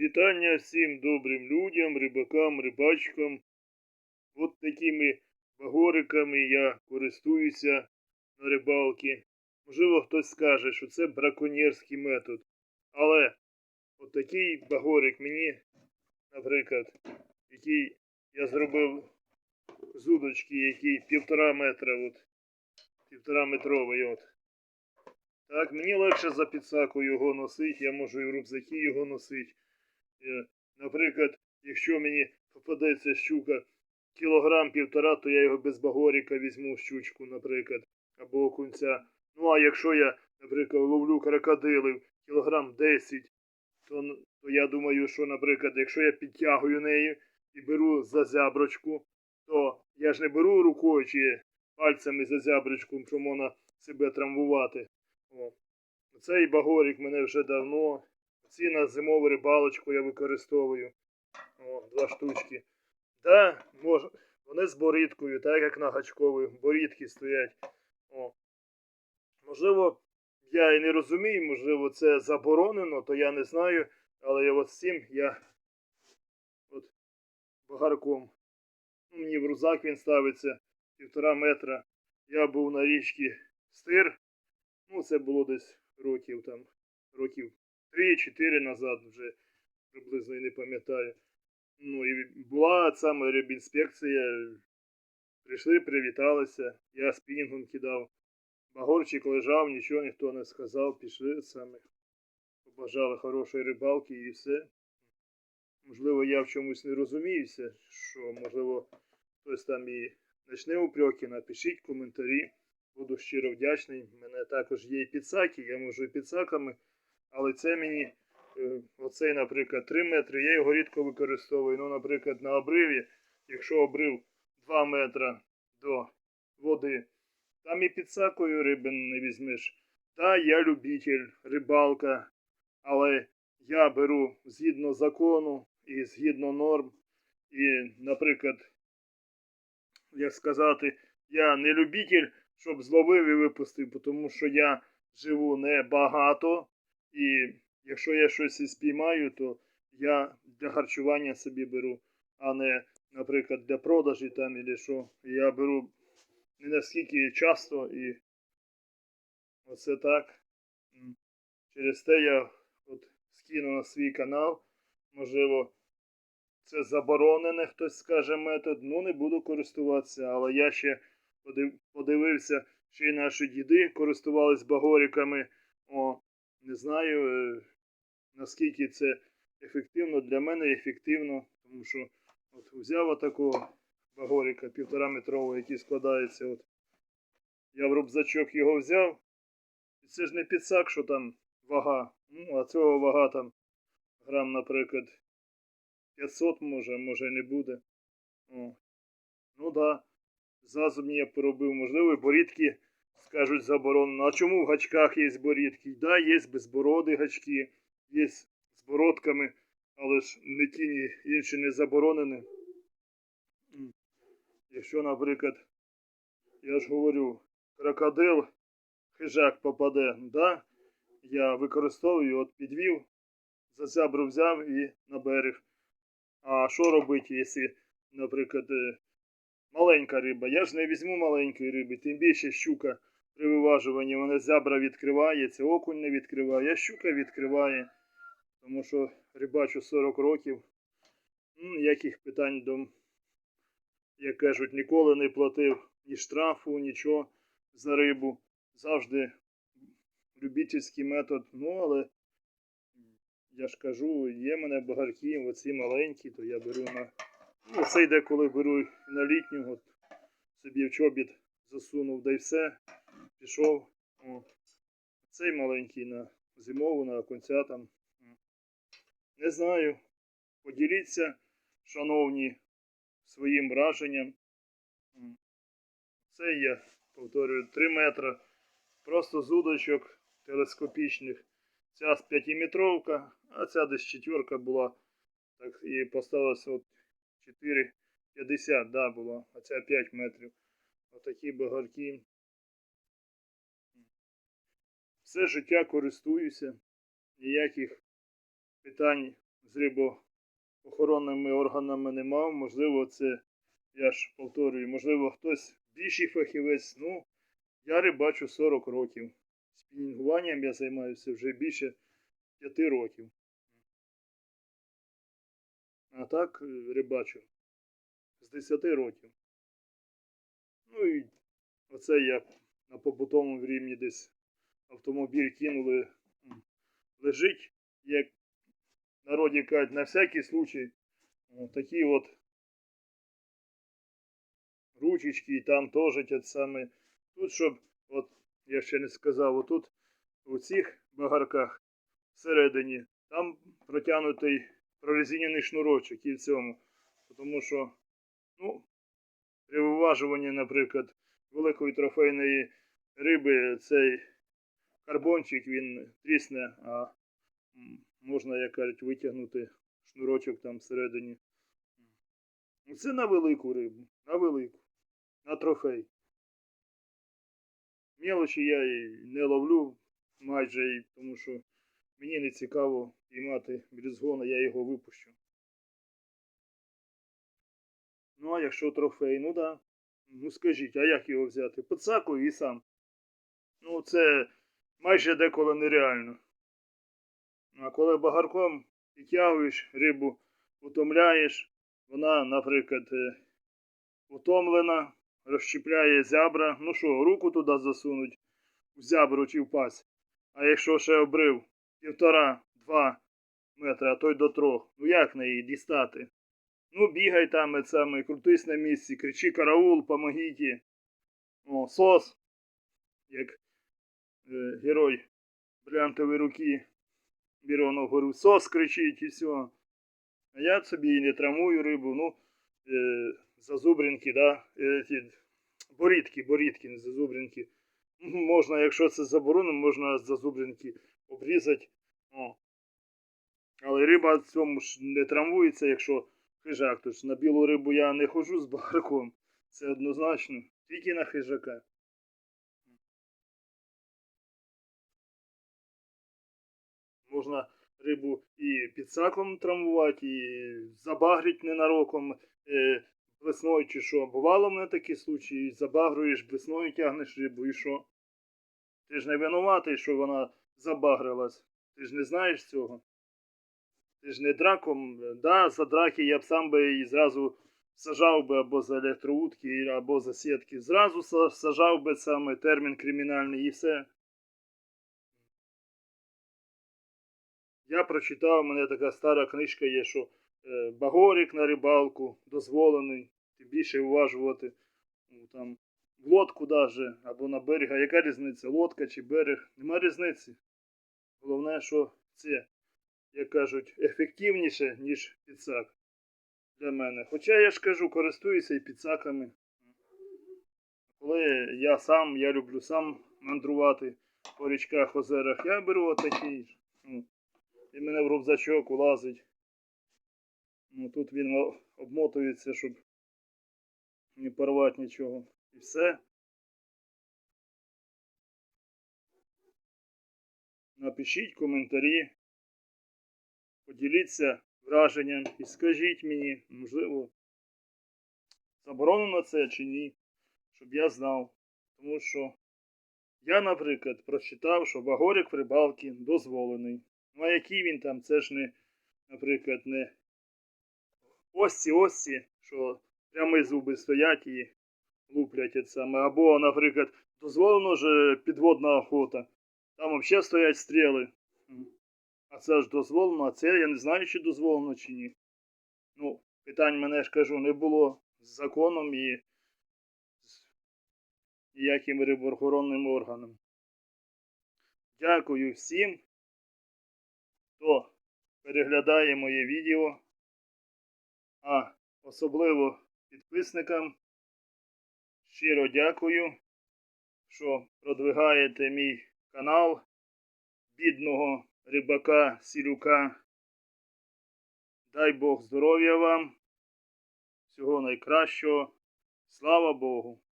Вітання всім добрим людям, рибакам, рибачкам. От такими багориками я користуюся на рибалці. Можливо, хтось скаже, що це браконьєрський метод. Але от такий багорик мені, наприклад, який я зробив з удочки, який півтора метра, от, півтора метровий, от. Так, мені легше за підсаку його носити, я можу і в рюкзаки його носити. Е, Наприклад, якщо мені попадеться щука кілограм півтора, то я його без багоріка візьму щучку, наприклад, або окунця. Ну а якщо я, наприклад, ловлю крокодилів кілограм 10, то, то я думаю, що, наприклад, якщо я підтягую неї і беру за зяброчку, то я ж не беру рукою чи пальцями за зяброчку, що можна себе травмувати. О. Цей багорик мене вже давно. Ці на зимову рибалочку я використовую. О, два штучки. Да, мож... вони з борідкою, так як на гачкові, борідки стоять. О. Можливо, я і не розумію, можливо, це заборонено, то я не знаю. Але я от з цим я от багарком. Ну, мені в рюкзак він ставиться півтора метра. Я був на річці Стир. Ну, це було десь років там, років 3-4 назад вже приблизно і не пам'ятаю. Ну і була саме рибінспекція. Прийшли, привіталися, я спінінгом кидав. Багорчик лежав, нічого ніхто не сказав, пішли саме. Побажали хорошої рибалки і все. Можливо, я в чомусь не розуміюся, що можливо хтось там і почне упреки, напишіть коментарі. Буду щиро вдячний. У мене також є і підсаки, я можу і підсаками, але це мені, е, оцей, наприклад, 3 метри, я його рідко використовую. Ну, наприклад, на обриві, якщо обрив 2 метра до води, там і підсакою риби не візьмеш. Та я любитель, рибалка, але я беру згідно закону і згідно норм. І, наприклад, як сказати, я не любитель, щоб зловив і випустив, тому що я живу небагато, і якщо я щось і спіймаю, то я для харчування собі беру, а не, наприклад, для продажі там і що. Я беру не наскільки часто і оце так. Через те я от скину на свій канал. Можливо, це заборонене, хтось скаже метод. Ну, не буду користуватися, але я ще подивився, що і наші діди користувались багориками. О, не знаю, е, наскільки це ефективно. Для мене ефективно, тому що от взяв отакого багорика півтора метрового, який складається. От. Я в рюкзачок його взяв. І це ж не підсак, що там вага. Ну, а цього вага там грам, наприклад, 500 може, може не буде. О. Ну да. Зазубні я поробив, можливо, і борідки скажуть заборонено. А чому в гачках є борідки? Да, є безбороди гачки, є з бородками, але ж не ті, ні інші не заборонені. Якщо, наприклад, я ж говорю, крокодил, хижак попаде, да, я використовую, от підвів, за зябру взяв і на берег. А що робити, якщо, наприклад, е, маленька риба? Я ж не візьму маленької риби, тим більше щука при виважуванні, вона зябра відкривається, окунь не відкриває, щука відкриває. Тому що рибачу 40 років. Ну, ніяких питань до, як кажуть, ніколи не платив ні штрафу, нічого за рибу. Завжди любительський метод. Ну, але я ж кажу, є мене багарки, оці маленькі, то я беру на. Ну, цей деколи беру на літню, собі в чобіт засунув, да й все. Пішов. О. Цей маленький на зимову, на конця там. Не знаю. Поділіться, шановні, своїм враженням. Це я повторюю 3 метри. Просто з удочок телескопічних. Ця з 5-метровка, а ця десь четверка була. Так, і поставилася от 4,50, да, була, а ця 5 метрів. Отакі багарки. Все життя користуюся. Ніяких питань з рибоохоронними органами не мав. Можливо, це, я ж повторюю, можливо, хтось більший фахівець. Ну, я рибачу 40 років. Спінінгуванням я займаюся вже більше 5 років. А так е, рибачу з 10 років. Ну і оце я на побутовому рівні десь автомобіль кинули. Лежить, як народі кажуть, на всякий случай. Такі от ручечки, і там теж те саме. Тут, щоб, от, я ще не сказав, отут у цих багарках всередині, там протягнутий прорезинений шнурочок і в цьому. Тому що, ну, при виважуванні, наприклад, великої трофейної риби цей карбончик він трісне, а можна, як кажуть, витягнути шнурочок там всередині. Ну, Це на велику рибу, на велику, на трофей. Мелочі я і не ловлю майже, тому що мені не цікаво піймати брізгона, я його випущу. Ну, а якщо трофей, ну да. Ну скажіть, а як його взяти? Подсакую і сам. Ну, це майже деколи нереально. А коли багарком підтягуєш рибу, утомляєш, вона, наприклад, е, утомлена, розщіпляє зябра. Ну що, руку туди засунуть в зябру чи в пасть. А якщо ще обрив півтора-два метри, а то й до трьох, ну як на її дістати? Ну, бігай там, саме, крутись на місці, кричи караул, помогіть. О, сос, як герой брянтової руки Бірона гору. Сос кричить і все. А я собі і не травмую рибу, ну, е, зазубринки, да, е, борідки, борідки, не зазубринки. Можна, якщо це заборонено, можна зазубринки обрізати. О. Але риба в цьому ж не травмується, якщо хижак. Тож на білу рибу я не ходжу з барком. Це однозначно. Тільки на хижака. Можна рибу і під саклом травмувати, і забагрить ненароком е, блесною чи що. Бувало в мене такі случаї, забагруєш, блесною тягнеш рибу і що? Ти ж не винуватий, що вона забагрилась. Ти ж не знаєш цього. Ти ж не драком. Да, за драки я б сам би і зразу сажав би або за електроутки, або за сітки. Зразу сажав би саме термін кримінальний і все. Я прочитав, у мене така стара книжка є, що е, багорик на рибалку дозволений, тим більше уважувати. Ну, там, в лодку даже, або на берег. А яка різниця? Лодка чи берег? Нема різниці. Головне, що це, як кажуть, ефективніше, ніж підсак для мене. Хоча я ж кажу, користуюся і підсаками. Коли я сам, я люблю сам мандрувати по річках, озерах, я беру отакий. І мене в рюкзачок улазить. Ну, тут він обмотується, щоб не порвати нічого. І все. Напишіть коментарі, поділіться враженням і скажіть мені, можливо, заборонено це чи ні, щоб я знав. Тому що я, наприклад, прочитав, що багорик в рибалці дозволений. Ну а який він там, це ж не, наприклад, не осці осці, що прямі зуби стоять і луплять саме. Або, наприклад, дозволено ж підводна охота. Там взагалі стоять стріли. А це ж дозволено, а це я не знаю, чи дозволено, чи ні. Ну, питань мене ж кажу, не було з законом і з ніяким рибоохоронним органом. Дякую всім, хто переглядає моє відео, а особливо підписникам. Щиро дякую, що продвигаєте мій канал бідного рибака Сілюка. Дай Бог здоров'я вам, всього найкращого. Слава Богу!